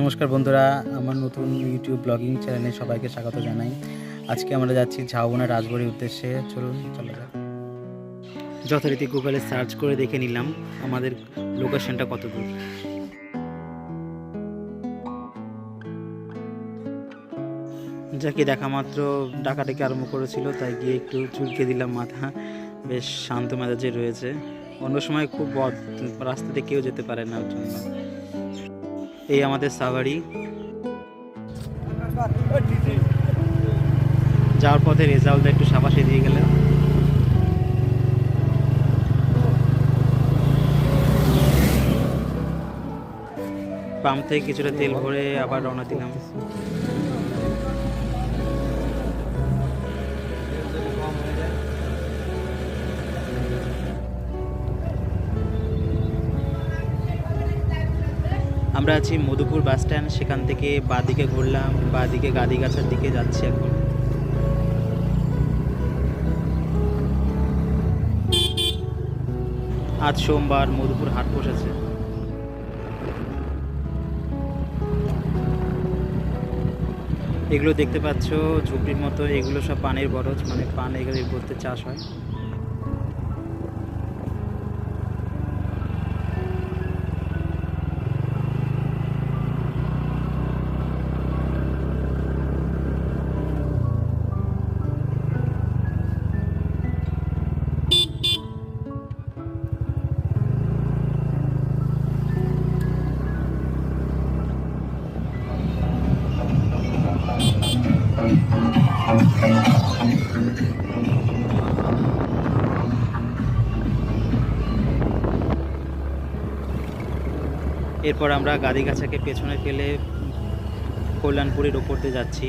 নমস্কার বন্ধুরা, আমার নতুন ইউটিউব ব্লগিং চ্যানেলে সবাইকে স্বাগত জানাই। আজকে আমরা যাচ্ছি ঝাউবনা রাজবাড়ির উদ্দেশ্যে। চলুন, চলে যাক। যথারীতি গুগলে সার্চ করে দেখে নিলাম আমাদের লোকেশনটা কত দূর যাকে দেখা মাত্র ডাকাডাকি আরম্ভ করেছিল, তাই গিয়ে একটু চুলকে দিলাম মাথা। বেশ শান্ত মেজাজে রয়েছে। অন্য সময় খুব রাস্তাতে কেউ যেতে পারে না ওর জন্য। এই আমাদের সাভারি। যাওয়ার পথে রেজাল্ট একটু সাবাসে দিয়ে গেলেন। পাম্প থেকে কিছুটা তেল ভরে আবার রওনা দিলাম। আমরা আছি মধুপুর বাস স্ট্যান্ড, সেখান থেকে বাদিকে ঘুরলাম, বাদিকে গাদিগাছার দিকে যাচ্ছি এখন। আজ সোমবার মধুপুর হাট বসেছে। এগুলো দেখতে পাচ্ছ, ঝুপড়ির মতো, এগুলো সব পানের বরজ মানে পান এগুলো বলতে চাষ হয়। এরপর আমরা গাদিগাছাকে পেছনে ফেলে কল্যাণপুরের ওপর দিয়ে যাচ্ছি।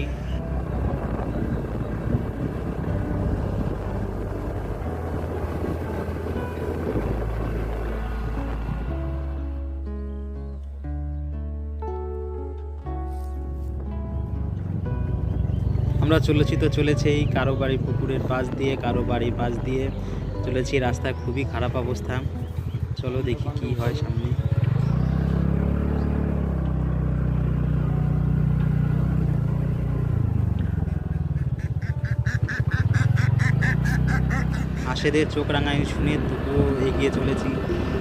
আমরা চলেছি তো চলেছি এই কারও বাড়ি পুকুরের পাশ দিয়ে কারও বাড়ির পাশ দিয়ে। চলেছি রাস্তায় খুবই খারাপ অবস্থা। চলো দেখি কি হয় সামনে। হাঁসেদের চোখ রাঙানি শুনে তবুও এগিয়ে চলেছি।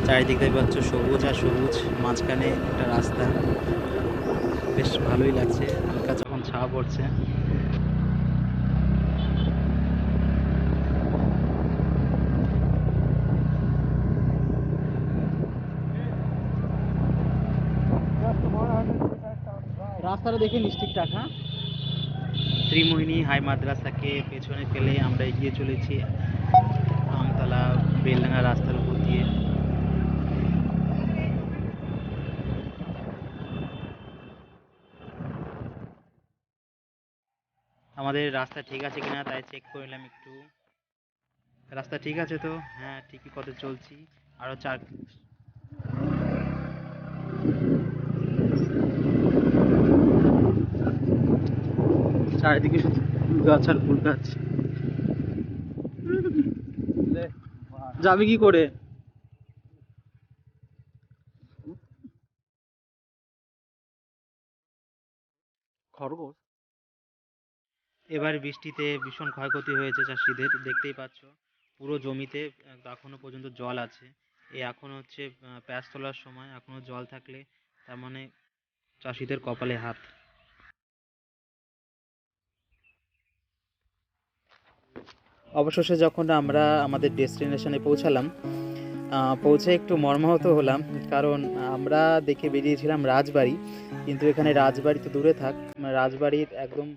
চারিদিক দেখতে পাচ্ছ সবুজ আর সবুজ, মাঝখানে একটা রাস্তা। বেশ ভালোই লাগছে, হালকা যখন ছাওয়া পড়ছে। রাস্তাটা দেখে নিশ্চিত হ্যাঁ ত্রিমোহিনী হাই মাদ্রাসাকে পেছনে ফেলে আমরা এগিয়ে চলেছি। বেলডাঙ্গা রাস্তার উপর দিয়ে। আমাদের রাস্তা ঠিক আছে কিনা তাই চেক করে নিলাম একটু। রাস্তা ঠিক আছে তো? হ্যাঁ ঠিকই পথে চলছি। আরও চার চারিদিকে শুধু ফুল গাছ আর ফুল গাছ। যাবি কি করে? খরগোশ? এবার বৃষ্টিতে ভীষণ ক্ষয়ক্ষতি হয়েছে চাষিদের দেখতেই পাচ্ছ। পুরো জমিতে এখনও পর্যন্ত জল আছে। এই এখন হচ্ছে আহ, প্যাঁচ তোলার সময় এখনও জল থাকলে তার মানে চাষিদের কপালে হাত। অবশেষে যখন আমরা আমাদের ডেস্টিনেশনে পৌঁছালাম পৌঁছে একটু মর্মাহত হলাম, কারণ আমরা দেখে বেরিয়েছিলাম রাজবাড়ি, কিন্তু এখানে রাজবাড়ি তো দূরে থাক, রাজবাড়ির একদম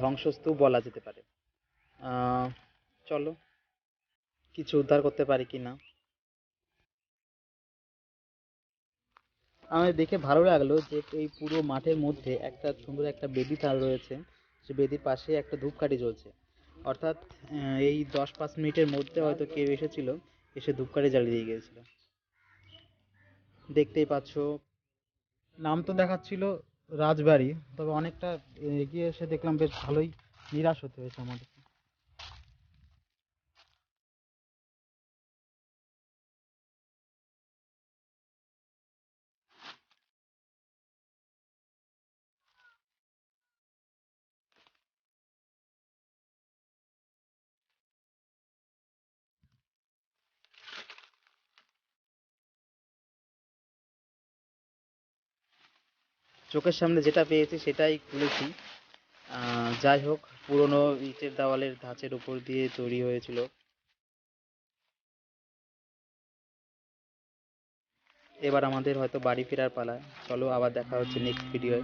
ধ্বংসস্তূপ বলা যেতে পারে। চলো, কিছু উদ্ধার করতে পারি কি না? আমার দেখে ভালো লাগল যে এই পুরো মাঠের মধ্যে একটা সুন্দর একটা বেদি তার রয়েছে, সে বেদির পাশে একটা ধূপকাঠি জ্বলছে। অর্থাৎ এই দশ পাঁচ মিনিটের মধ্যে হয়তো কেউ এসেছিল, এসে ধূপকাঠি জ্বালিয়ে দিয়ে গিয়েছিল। দেখতেই পাচ্ছ, নাম তো দেখাচ্ছিল রাজবাড়ি, তবে অনেকটা এগিয়ে এসে দেখলাম বেশ ভালোই নিরাশ হতে হয়েছে আমাদের। চোখের সামনে যেটা পেয়েছি সেটাই খুলেছি। যাই হোক, পুরনো ইটের দেওয়ালের ধাঁচের উপর দিয়ে তৈরি হয়েছিল। এবার আমাদের হয়তো বাড়ি ফেরার পালা। চলো আবার দেখা হচ্ছে নেক্সট ভিডিওয়ে